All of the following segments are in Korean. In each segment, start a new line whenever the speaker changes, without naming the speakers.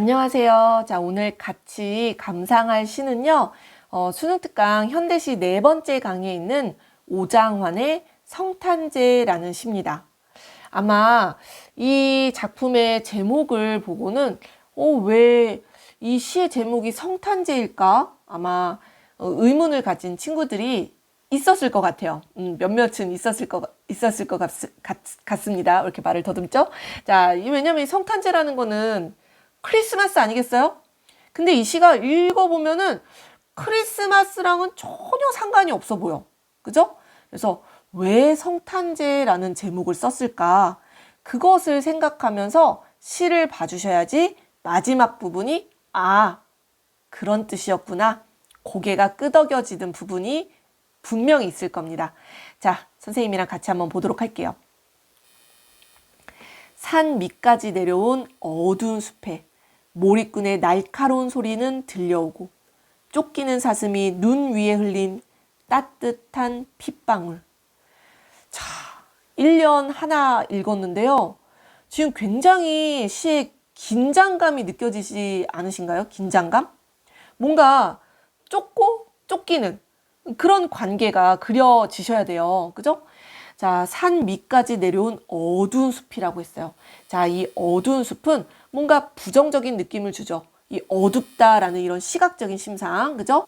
안녕하세요. 자, 오늘 같이 감상할 시는요, 어, 수능 특강 현대시 네 번째 강의에 있는 오장환의 성탄제라는 시입니다. 아마 이 작품의 제목을 보고는, 어, 왜 이 시의 제목이 성탄제일까? 아마 어, 의문을 가진 친구들이 있었을 것 같아요. 음, 몇몇은 있었을 것, 있었을 것 같, 같, 같습니다. 이렇게 말을 더듬죠? 자, 이- 왜냐면 이 성탄제라는 거는 크리스마스 아니겠어요? 근데 이 시가 읽어보면은 크리스마스랑은 전혀 상관이 없어 보여. 그죠? 그래서 왜 성탄제라는 제목을 썼을까? 그것을 생각하면서 시를 봐주셔야지 마지막 부분이 아, 그런 뜻이었구나. 고개가 끄덕여지는 부분이 분명히 있을 겁니다. 자, 선생님이랑 같이 한번 보도록 할게요. 산 밑까지 내려온 어두운 숲에 몰입꾼의 날카로운 소리는 들려오고 쫓기는 사슴이 눈 위에 흘린 따뜻한 핏방울. 자, 1년 하나 읽었는데요. 지금 굉장히 시에 긴장감이 느껴지지 않으신가요? 긴장감? 뭔가 쫓고 쫓기는 그런 관계가 그려지셔야 돼요. 그죠? 자, 산 밑까지 내려온 어두운 숲이라고 했어요. 자, 이 어두운 숲은 뭔가 부정적인 느낌을 주죠. 이 어둡다라는 이런 시각적인 심상, 그죠?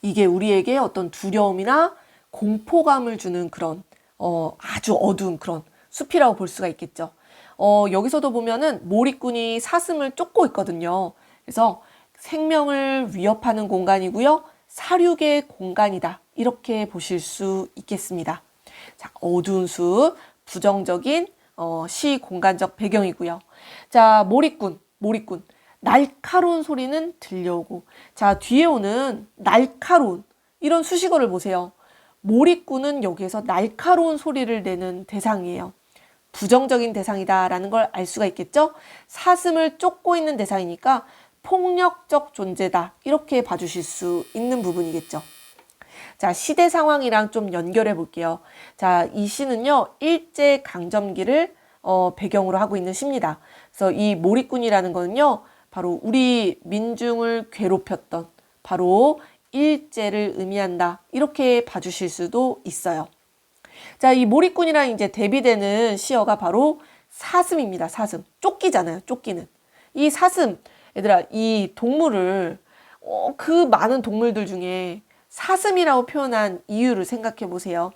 이게 우리에게 어떤 두려움이나 공포감을 주는 그런 어, 아주 어두운 그런 숲이라고 볼 수가 있겠죠. 어, 여기서도 보면은 몰입꾼이 사슴을 쫓고 있거든요. 그래서 생명을 위협하는 공간이고요. 사륙의 공간이다. 이렇게 보실 수 있겠습니다. 자, 어두운 숲, 부정적인 어, 시 공간적 배경이고요. 자, 몰입꾼, 몰입꾼. 날카로운 소리는 들려오고. 자, 뒤에 오는 날카로운 이런 수식어를 보세요. 몰입꾼은 여기에서 날카로운 소리를 내는 대상이에요. 부정적인 대상이다라는 걸 알 수가 있겠죠? 사슴을 쫓고 있는 대상이니까 폭력적 존재다. 이렇게 봐주실 수 있는 부분이겠죠. 자, 시대 상황이랑 좀 연결해 볼게요. 자, 이 시는요, 일제 강점기를 어, 배경으로 하고 있는 시입니다. 그래서 이 몰입꾼이라는 거는요, 바로 우리 민중을 괴롭혔던 바로 일제를 의미한다. 이렇게 봐주실 수도 있어요. 자, 이 몰입꾼이랑 이제 대비되는 시어가 바로 사슴입니다. 사슴. 쫓기잖아요. 쫓기는. 이 사슴, 얘들아, 이 동물을, 어, 그 많은 동물들 중에 사슴이라고 표현한 이유를 생각해 보세요.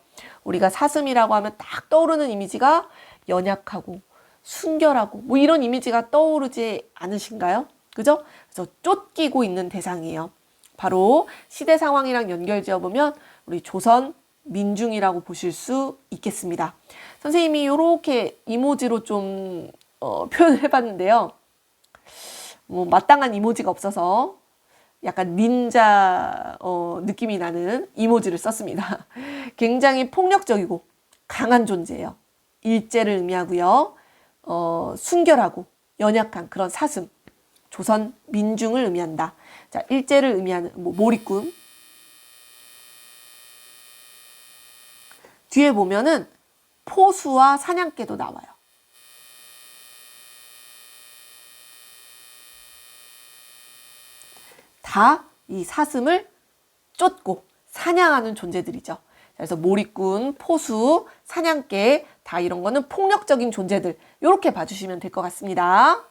우리가 사슴이라고 하면 딱 떠오르는 이미지가 연약하고 순결하고 뭐 이런 이미지가 떠오르지 않으신가요? 그죠? 그래서 쫓기고 있는 대상이에요. 바로 시대 상황이랑 연결 지어 보면 우리 조선 민중이라고 보실 수 있겠습니다. 선생님이 이렇게 이모지로 좀 어, 표현을 해봤는데요. 뭐 마땅한 이모지가 없어서 약간 닌자 어, 느낌이 나는 이모지를 썼습니다. 굉장히 폭력적이고 강한 존재예요. 일제를 의미하고요. 어, 순결하고 연약한 그런 사슴. 조선 민중을 의미한다. 자, 일제를 의미하는 뭐 몰입꾼. 뒤에 보면은 포수와 사냥개도 나와요. 다 이 사슴을 쫓고 사냥하는 존재들이죠. 그래서 몰입꾼, 포수, 사냥개 다 이런 거는 폭력적인 존재들 이렇게 봐주시면 될 것 같습니다.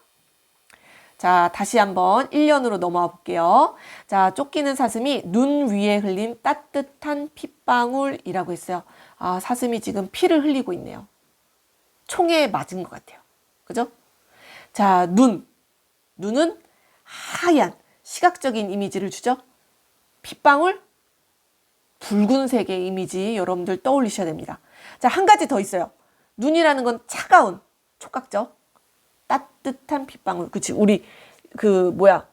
자, 다시 한번 1년으로 넘어와 볼게요. 자, 쫓기는 사슴이 눈 위에 흘린 따뜻한 핏방울이라고 했어요. 아, 사슴이 지금 피를 흘리고 있네요. 총에 맞은 것 같아요. 그죠? 자, 눈. 눈은 하얀 시각적인 이미지를 주죠. 핏방울 붉은색의 이미지 여러분들 떠올리셔야 됩니다. 자, 한 가지 더 있어요. 눈이라는 건 차가운 촉각죠. 따뜻한 핏방울. 그치 우리 그 뭐야?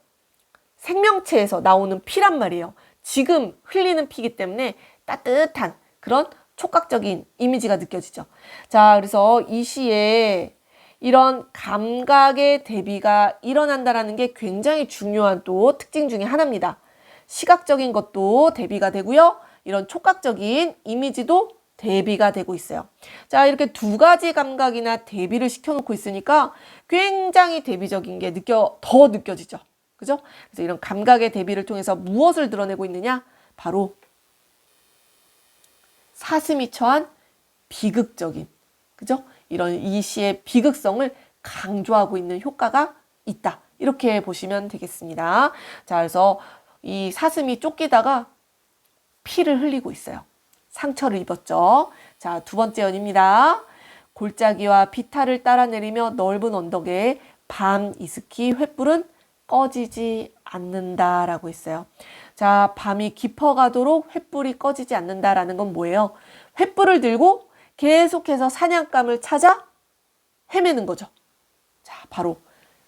생명체에서 나오는 피란 말이에요. 지금 흘리는 피기 때문에 따뜻한 그런 촉각적인 이미지가 느껴지죠. 자, 그래서 이 시에 이런 감각의 대비가 일어난다라는 게 굉장히 중요한 또 특징 중에 하나입니다. 시각적인 것도 대비가 되고요. 이런 촉각적인 이미지도 대비가 되고 있어요. 자, 이렇게 두 가지 감각이나 대비를 시켜놓고 있으니까 굉장히 대비적인 게 느껴, 더 느껴지죠. 그죠? 그래서 이런 감각의 대비를 통해서 무엇을 드러내고 있느냐? 바로 사슴이 처한 비극적인, 그죠? 이런 이 시의 비극성을 강조하고 있는 효과가 있다. 이렇게 보시면 되겠습니다. 자, 그래서 이 사슴이 쫓기다가 피를 흘리고 있어요. 상처를 입었죠. 자, 두 번째 연입니다. 골짜기와 비탈을 따라 내리며 넓은 언덕에 밤 이스키 횃불은 꺼지지 않는다라고 했어요. 자, 밤이 깊어가도록 횃불이 꺼지지 않는다라는 건 뭐예요? 횃불을 들고 계속해서 사냥감을 찾아 헤매는 거죠. 자, 바로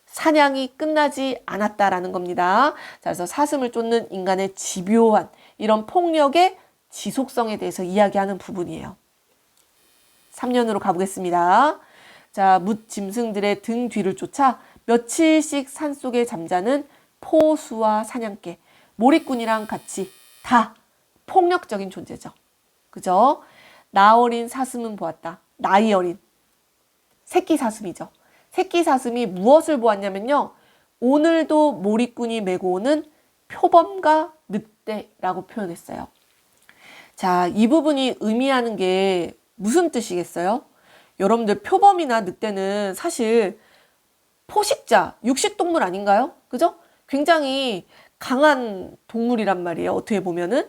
사냥이 끝나지 않았다라는 겁니다. 자, 그래서 사슴을 쫓는 인간의 집요한 이런 폭력의 지속성에 대해서 이야기하는 부분이에요. 3년으로 가보겠습니다. 자, 묻 짐승들의 등 뒤를 쫓아 며칠씩 산 속에 잠자는 포수와 사냥개, 몰입꾼이랑 같이 다 폭력적인 존재죠. 그죠? 나 어린 사슴은 보았다. 나이 어린. 새끼 사슴이죠. 새끼 사슴이 무엇을 보았냐면요. 오늘도 몰입꾼이 메고 오는 표범과 늑대라고 표현했어요. 자, 이 부분이 의미하는 게 무슨 뜻이겠어요? 여러분들 표범이나 늑대는 사실 포식자, 육식동물 아닌가요? 그죠? 굉장히 강한 동물이란 말이에요. 어떻게 보면은.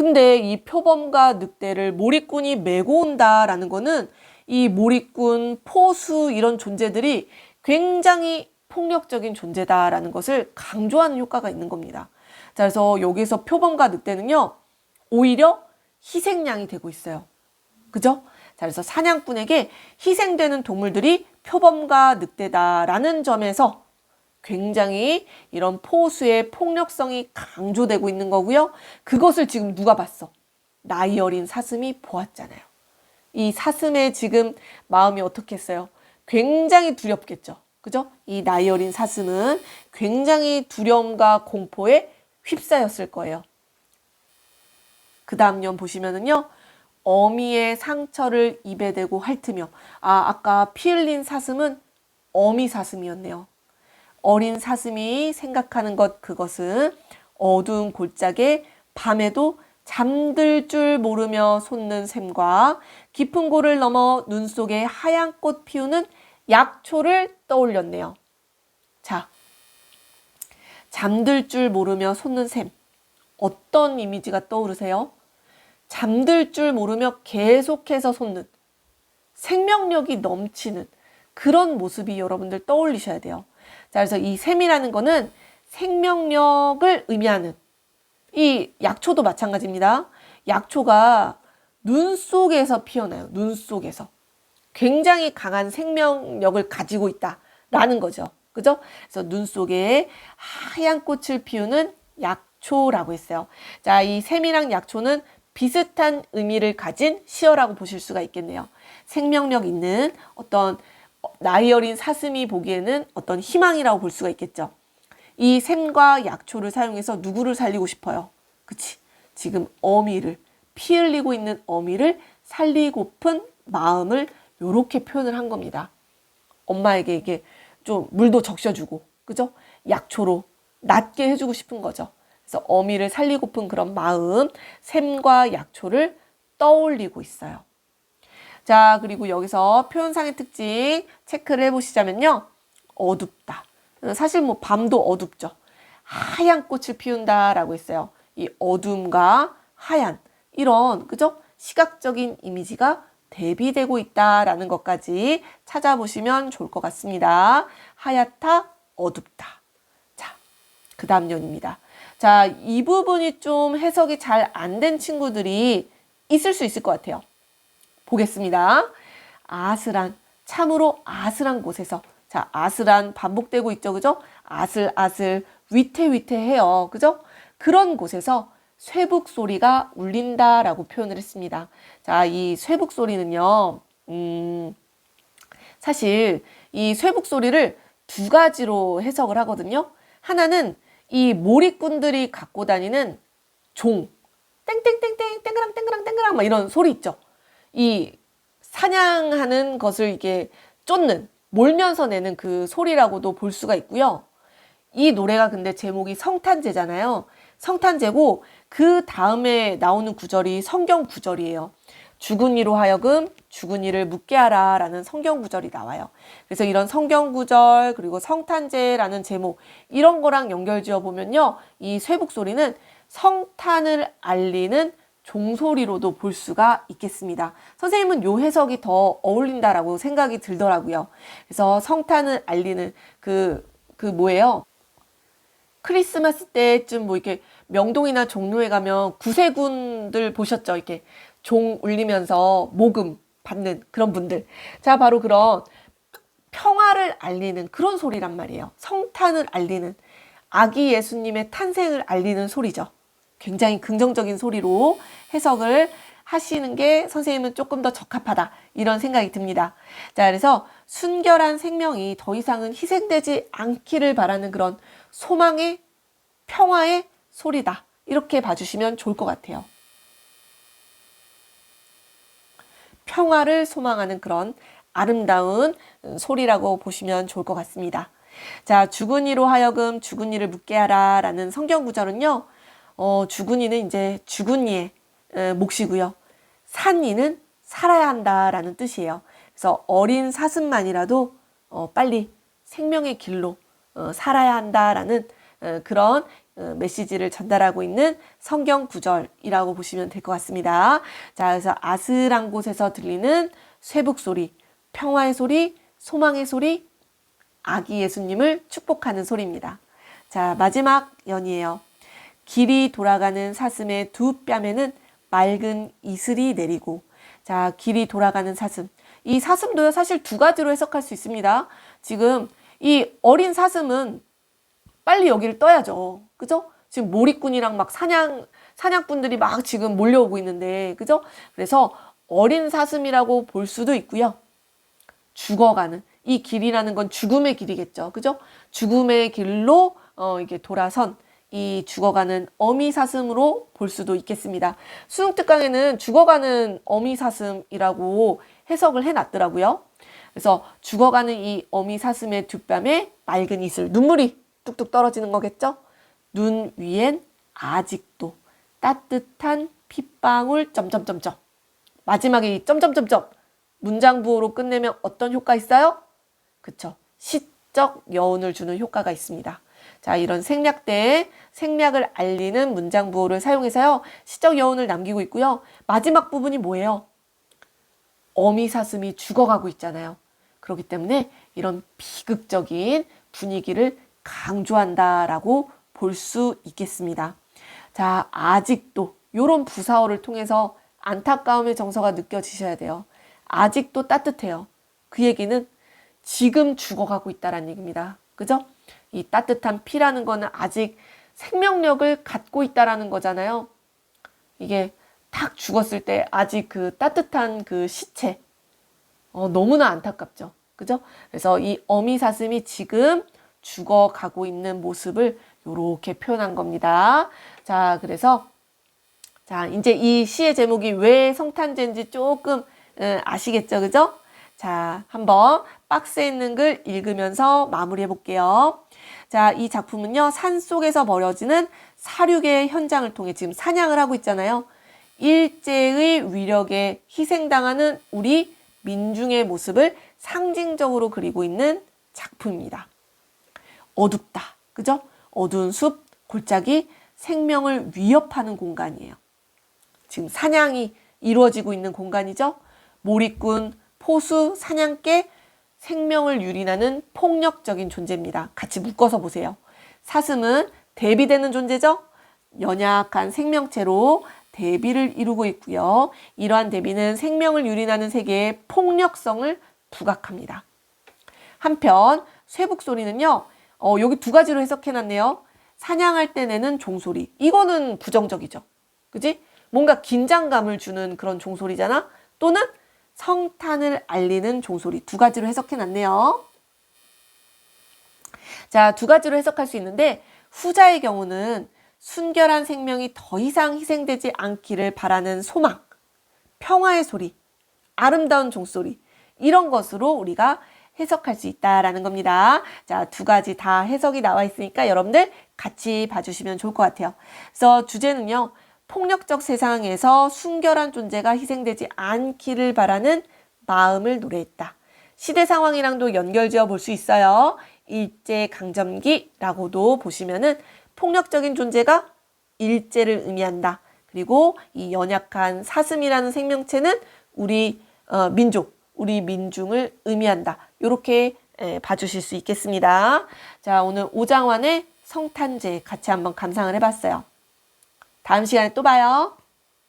근데 이 표범과 늑대를 몰입꾼이 메고 온다라는 거는 이 몰입꾼, 포수 이런 존재들이 굉장히 폭력적인 존재다라는 것을 강조하는 효과가 있는 겁니다. 자, 그래서 여기서 표범과 늑대는요, 오히려 희생양이 되고 있어요. 그죠? 자, 그래서 사냥꾼에게 희생되는 동물들이 표범과 늑대다라는 점에서 굉장히 이런 포수의 폭력성이 강조되고 있는 거고요. 그것을 지금 누가 봤어? 나이 어린 사슴이 보았잖아요. 이 사슴의 지금 마음이 어떻겠어요? 굉장히 두렵겠죠. 그죠? 이 나이 어린 사슴은 굉장히 두려움과 공포에 휩싸였을 거예요. 그 다음 년 보시면은요. 어미의 상처를 입에 대고 핥으며 아 아까 피 흘린 사슴은 어미 사슴이었네요. 어린 사슴이 생각하는 것 그것은 어두운 골짜기에 밤에도 잠들 줄 모르며 솟는 샘과 깊은 골을 넘어 눈 속에 하얀 꽃 피우는 약초를 떠올렸네요. 자, 잠들 줄 모르며 솟는 샘. 어떤 이미지가 떠오르세요? 잠들 줄 모르며 계속해서 솟는 생명력이 넘치는 그런 모습이 여러분들 떠올리셔야 돼요. 자, 그래서 이 샘이라는 거는 생명력을 의미하는 이 약초도 마찬가지입니다. 약초가 눈 속에서 피어나요. 눈 속에서. 굉장히 강한 생명력을 가지고 있다라는 거죠. 그죠? 그래서 눈 속에 하얀 꽃을 피우는 약초라고 했어요. 자, 이 샘이랑 약초는 비슷한 의미를 가진 시어라고 보실 수가 있겠네요. 생명력 있는 어떤 나이 어린 사슴이 보기에는 어떤 희망이라고 볼 수가 있겠죠. 이 샘과 약초를 사용해서 누구를 살리고 싶어요? 그치? 지금 어미를, 피 흘리고 있는 어미를 살리고픈 마음을 이렇게 표현을 한 겁니다. 엄마에게 이게 좀 물도 적셔주고, 그죠? 약초로 낫게 해주고 싶은 거죠. 그래서 어미를 살리고픈 그런 마음, 샘과 약초를 떠올리고 있어요. 자, 그리고 여기서 표현상의 특징 체크를 해보시자면요. 어둡다. 사실 뭐 밤도 어둡죠. 하얀 꽃을 피운다라고 했어요. 이 어둠과 하얀 이런 그죠? 시각적인 이미지가 대비되고 있다라는 것까지 찾아보시면 좋을 것 같습니다. 하얗다, 어둡다. 자, 그 다음 년입니다. 자, 이 부분이 좀 해석이 잘 안 된 친구들이 있을 수 있을 것 같아요. 보겠습니다. 아슬한, 참으로 아슬한 곳에서. 자, 아슬한 반복되고 있죠. 그죠? 아슬아슬, 위태위태해요. 그죠? 그런 곳에서 쇠북 소리가 울린다라고 표현을 했습니다. 자, 이 쇠북 소리는요, 음, 사실 이 쇠북 소리를 두 가지로 해석을 하거든요. 하나는 이 몰입꾼들이 갖고 다니는 종, 땡땡땡땡, 땡그랑 땡그랑 땡그랑 막 이런 소리 있죠. 이 사냥하는 것을 이게 쫓는 몰면서 내는 그 소리라고도 볼 수가 있고요. 이 노래가 근데 제목이 성탄제잖아요. 성탄제고 그 다음에 나오는 구절이 성경 구절이에요. 죽은 이로 하여금 죽은 이를 묻게 하라 라는 성경 구절이 나와요. 그래서 이런 성경 구절 그리고 성탄제라는 제목 이런 거랑 연결 지어 보면요. 이 쇠북 소리는 성탄을 알리는 종소리로도 볼 수가 있겠습니다. 선생님은 요 해석이 더 어울린다라고 생각이 들더라고요. 그래서 성탄을 알리는 그, 그 뭐예요? 크리스마스 때쯤 뭐 이렇게 명동이나 종로에 가면 구세군들 보셨죠? 이렇게 종 울리면서 모금 받는 그런 분들. 자, 바로 그런 평화를 알리는 그런 소리란 말이에요. 성탄을 알리는 아기 예수님의 탄생을 알리는 소리죠. 굉장히 긍정적인 소리로 해석을 하시는 게 선생님은 조금 더 적합하다. 이런 생각이 듭니다. 자, 그래서 순결한 생명이 더 이상은 희생되지 않기를 바라는 그런 소망의 평화의 소리다. 이렇게 봐주시면 좋을 것 같아요. 평화를 소망하는 그런 아름다운 소리라고 보시면 좋을 것 같습니다. 자, 죽은 이로 하여금 죽은 이를 묻게 하라 라는 성경 구절은요, 어, 죽은 이는 이제 죽은 이의 에, 몫이고요. 산 이는 살아야 한다라는 뜻이에요. 그래서 어린 사슴만이라도 어, 빨리 생명의 길로 어, 살아야 한다라는 어, 그런 어, 메시지를 전달하고 있는 성경 구절이라고 보시면 될 것 같습니다. 자, 그래서 아슬한 곳에서 들리는 쇠북 소리, 평화의 소리, 소망의 소리, 아기 예수님을 축복하는 소리입니다. 자, 마지막 연이에요. 길이 돌아가는 사슴의 두 뺨에는 맑은 이슬이 내리고 자, 길이 돌아가는 사슴. 이 사슴도요, 사실 두 가지로 해석할 수 있습니다. 지금 이 어린 사슴은 빨리 여기를 떠야죠. 그죠? 지금 몰입꾼이랑 막 사냥, 사냥꾼들이 막 지금 몰려오고 있는데, 그죠? 그래서 어린 사슴이라고 볼 수도 있고요. 죽어가는. 이 길이라는 건 죽음의 길이겠죠. 그죠? 죽음의 길로, 어, 이게 돌아선 이 죽어가는 어미 사슴으로 볼 수도 있겠습니다. 수능 특강에는 죽어가는 어미 사슴이라고 해석을 해놨더라고요. 그래서 죽어가는 이 어미 사슴의 뒷뺨에 맑은 이슬, 눈물이 뚝뚝 떨어지는 거겠죠? 눈 위엔 아직도 따뜻한 핏방울 점점점점. 마지막에 이 점점점점 문장 부호로 끝내면 어떤 효과 있어요? 그쵸. 시적 여운을 주는 효과가 있습니다. 자, 이런 생략 때 생략을 알리는 문장 부호를 사용해서요. 시적 여운을 남기고 있고요. 마지막 부분이 뭐예요? 어미 사슴이 죽어가고 있잖아요. 그렇기 때문에 이런 비극적인 분위기를 강조한다라고 볼 수 있겠습니다. 자, 아직도 이런 부사어를 통해서 안타까움의 정서가 느껴지셔야 돼요. 아직도 따뜻해요. 그 얘기는 지금 죽어가고 있다라는 얘기입니다. 그죠? 이 따뜻한 피라는 거는 아직 생명력을 갖고 있다라는 거잖아요. 이게 탁 죽었을 때 아직 그 따뜻한 그 시체. 어, 너무나 안타깝죠. 그죠? 그래서 이 어미 사슴이 지금 죽어가고 있는 모습을 이렇게 표현한 겁니다. 자, 그래서 자, 이제 이 시의 제목이 왜 성탄제인지 조금 음, 아시겠죠? 그죠? 자, 한번 박스에 있는 글 읽으면서 마무리해 볼게요. 자, 이 작품은요, 산 속에서 벌어지는 사륙의 현장을 통해 지금 사냥을 하고 있잖아요. 일제의 위력에 희생당하는 우리 민중의 모습을 상징적으로 그리고 있는 작품입니다. 어둡다. 그죠? 어두운 숲, 골짜기, 생명을 위협하는 공간이에요. 지금 사냥이 이루어지고 있는 공간이죠. 몰입꾼, 포수, 사냥개, 생명을 유린하는 폭력적인 존재입니다. 같이 묶어서 보세요. 사슴은 대비되는 존재죠. 연약한 생명체로 대비를 이루고 있고요. 이러한 대비는 생명을 유린하는 세계의 폭력성을 부각합니다. 한편 쇠북 소리는요. 어, 여기 두 가지로 해석해 놨네요. 사냥할 때 내는 종소리. 이거는 부정적이죠. 그지? 뭔가 긴장감을 주는 그런 종소리잖아. 또는 성탄을 알리는 종소리. 두 가지로 해석해 놨네요. 자, 두 가지로 해석할 수 있는데 후자의 경우는 순결한 생명이 더 이상 희생되지 않기를 바라는 소망, 평화의 소리, 아름다운 종소리 이런 것으로 우리가 해석할 수 있다라는 겁니다. 자, 두 가지 다 해석이 나와 있으니까 여러분들 같이 봐주시면 좋을 것 같아요. 그래서 주제는요, 폭력적 세상에서 순결한 존재가 희생되지 않기를 바라는 마음을 노래했다. 시대 상황이랑도 연결지어 볼 수 있어요. 일제 강점기라고도 보시면은 폭력적인 존재가 일제를 의미한다. 그리고 이 연약한 사슴이라는 생명체는 우리 어, 민족, 우리 민중을 의미한다. 이렇게 봐주실 수 있겠습니다. 자, 오늘 오장환의 성탄제 같이 한번 감상을 해봤어요. 다음 시간에 또 봐요.